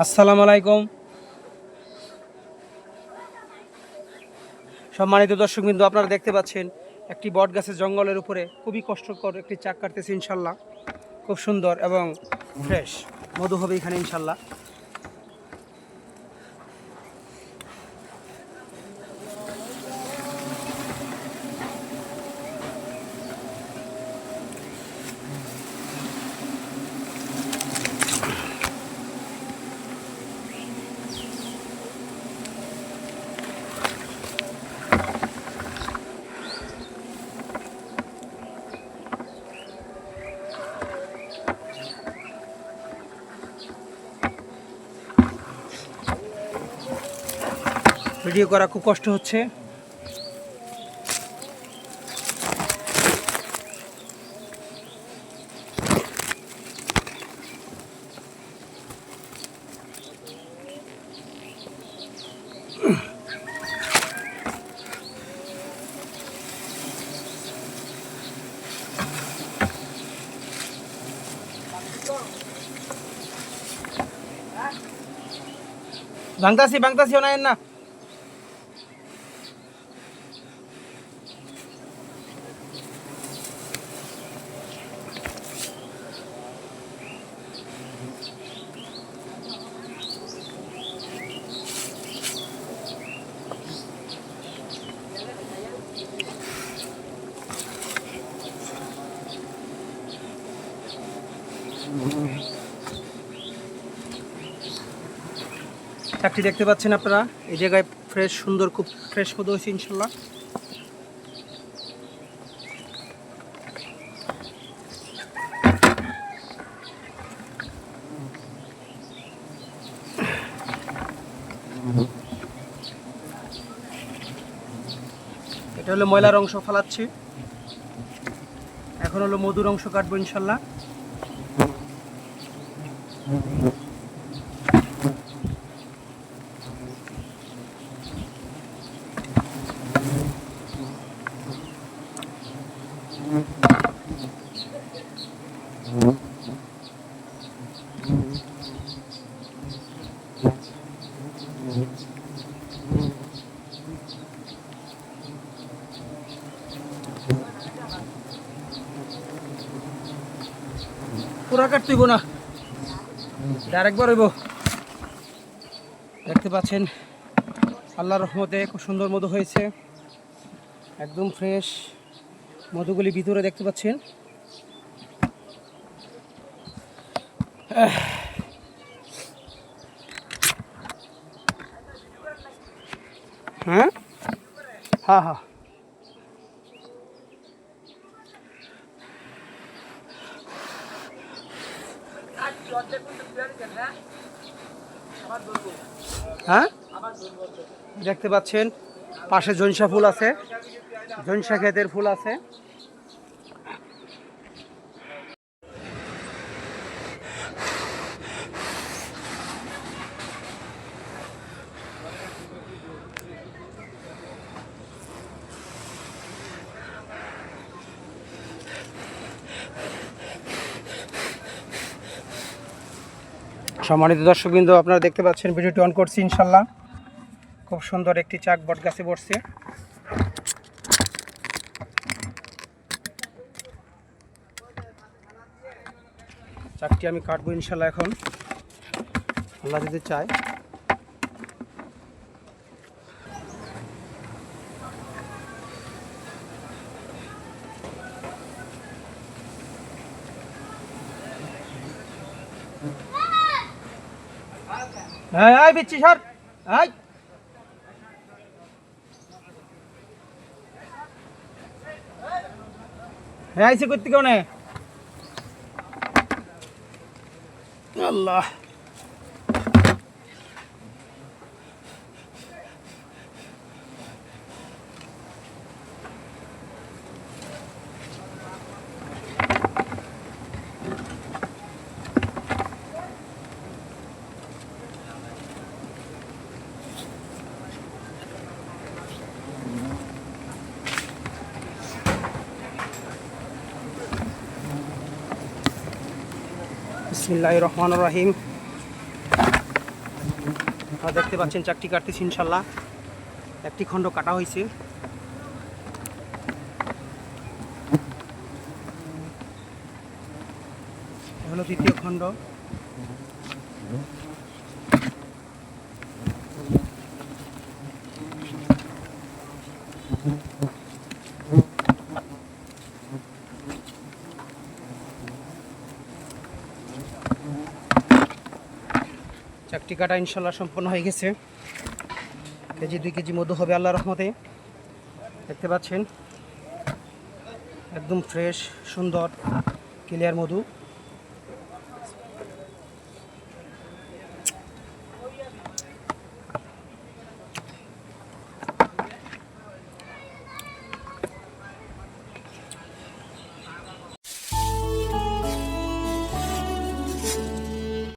আসসালামু আলাইকুম। সম্মানিত দর্শক বিন্দু আপনারা দেখতে পাচ্ছেন একটি বট গাছের জঙ্গলের উপরে খুবই কষ্টকর একটি চাক কাটতেছে ইনশাল্লাহ। খুব সুন্দর এবং ফ্রেশ। মধু হবে এখানে ইনশাল্লাহ। ভিডিও করা খুব কষ্ট হচ্ছে। ভাঙতাছি ভাঙতাছি না। চাকরি দেখতে পাচ্ছেন আপনারা। এই জায়গায় ফ্রেশ সুন্দর, খুব ফ্রেশ মতো হয়েছে ইনশাল্লাহ। এটা হলো ময়লার অংশ ফালাচ্ছি। এখন হলো মধুর অংশ কাটবো ইনশাল্লাহ। পুরা কাটতেইব না। ডাইরেক্টবার হইব। দেখতে পাচ্ছেন আল্লাহ রহমতে খুব সুন্দর মধু হয়েছে। একদম ফ্রেশ মধুগুলি ভিতরে দেখতে পাচ্ছেন। হ্যাঁ? হ্যাঁ হ্যাঁ। হ্যাঁ? দেখতে পাচ্ছেন পাশে জৈনসা ফুল আছে জৈনসা ক্ষেতের ফুল আছে। সম্মানিত দর্শকবৃন্দ, আপনারা দেখতে পাচ্ছেন ভিডিওটি অন করছি ইনশাল্লাহ খুব সুন্দর একটি চাক বট গাছে বসছে। চাকটি আমি কাটবো ইনশাল্লাহ এখন। আল্লাহ যদি চায়। আয় বিচ্ছি সর। আয় হ্যাঁ আইসে করতে কেউ আল্লাহ। বিসমিল্লাহ রহমান রহিম দেখতে পাচ্ছেন চাকটি কাটতেছি ইনশাল্লাহ। একটি খণ্ড কাটা হয়েছে হলো দ্বিতীয় খণ্ড। চাকটি কাটা ইনশাল্লাহ সম্পন্ন হয়ে গেছে। কেজি দুই কেজি মধু হবে আল্লাহ রহমতে। দেখতে পাচ্ছেন? একদম ফ্রেশ সুন্দর ক্লিয়ার মধু।